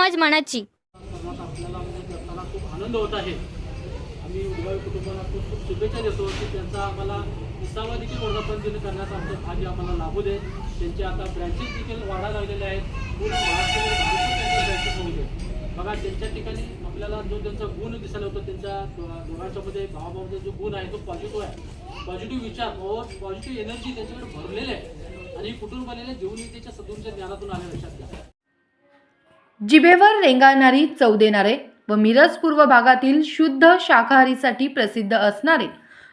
मनाची. खूप आनंद होत आहे. आम्ही उद्भव कुटुंबाला खूप खूप शुभेच्छा देतो की त्यांचा आम्हाला विसावा देखील वर्धापन दिन करण्याचा आमचं भाग्य आम्हाला लाभू दे. त्यांचे आता ब्रँचेस देखील वाढायला लागलेले आहेत. पूर्ण महाराष्ट्रामध्ये ब्रँचेस होऊ दे. बघा त्यांच्या ठिकाणी आपल्याला जो त्यांचा गुण दिसायला होतो त्यांच्या दोघांच्यामध्ये भावाभावाचा जो गुण आहे तो पॉझिटिव्ह आहे. पॉझिटिव्ह विचार पॉझिटिव्ह एनर्जी त्यांच्याकडे भरलेली आहे. आणि कुटुंबाने जीवनीतीच्या सदूंच्या ज्ञानातून आल्या लक्षात घ्या. जिभेवर रेंगाळणारी चव देणारे व मिरज पूर्व भागातील शुद्ध शाकाहारीसाठी प्रसिद्ध असणारे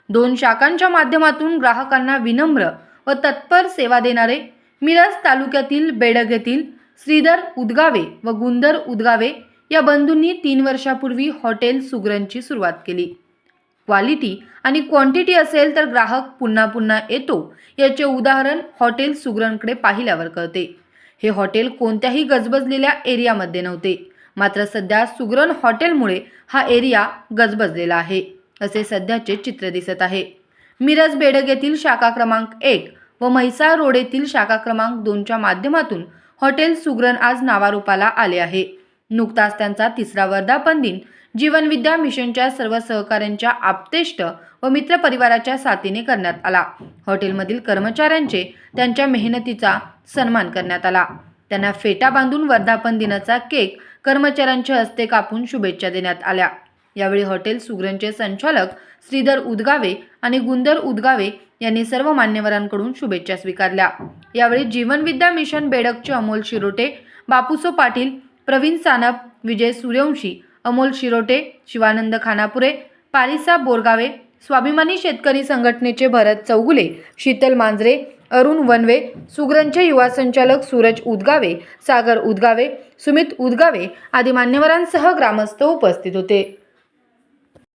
दोन शाखांच्या माध्यमातून ग्राहकांना विनम्र व तत्पर सेवा देणारे मिरज तालुक्यातील बेडग येथील श्रीधर उदगावे व गुंदर उदगावे या बंधूंनी तीन वर्षापूर्वी हॉटेल सुगरणची सुरुवात केली. क्वालिटी आणि क्वांटिटी असेल तर ग्राहक पुन्हा पुन्हा येतो याचे उदाहरण हॉटेल सुगरणकडे पाहिल्यावर कळते. हे हॉटेल कोणत्याही गजबजलेल्या एरियामध्ये नव्हते. मात्र सध्या सुगरण हॉटेलमुळे हा एरिया गजबजलेला आहे असे सध्याचे चित्र दिसत आहे. मिरज बेडग येथील शाखा क्रमांक एक व म्हैसाळ रोड येथील शाखा क्रमांक दोनच्या माध्यमातून हॉटेल सुगरण आज नावारूपाला आले आहे. नुकताच त्यांचा तिसरा वर्धापन दिन जीवनविद्या मिशनच्या सर्व सहकाऱ्यांच्या आप्तेष्ट व मित्रपरिवाराच्या साथीने करण्यात आला. हॉटेलमधील कर्मचाऱ्यांचे त्यांच्या मेहनतीचा सन्मान करण्यात आला. त्यांना फेटा बांधून वर्धापन दिनाचा केक कर्मचाऱ्यांच्या हस्ते कापून शुभेच्छा देण्यात आल्या. यावेळी हॉटेल सुग्रणचे संचालक श्रीधर उदगावे आणि गुंदर उदगावे यांनी सर्व मान्यवरांकडून शुभेच्छा स्वीकारल्या. यावेळी जीवनविद्या मिशन बेडकचे अमोल शिरोटे बापूसो पाटील प्रवीण सानप विजय सूर्यवंशी अमोल शिरोटे शिवानंद खानापुरे पारिसा बोरगावे स्वाभिमानी शेतकरी संघटनेचे भरत चौगुले शीतल मांजरे अरुण वनवे सुगरणचे युवा संचालक सूरज उदगावे सागर उदगावे सुमित उदगावे आदी मान्यवरांसह ग्रामस्थ उपस्थित होते.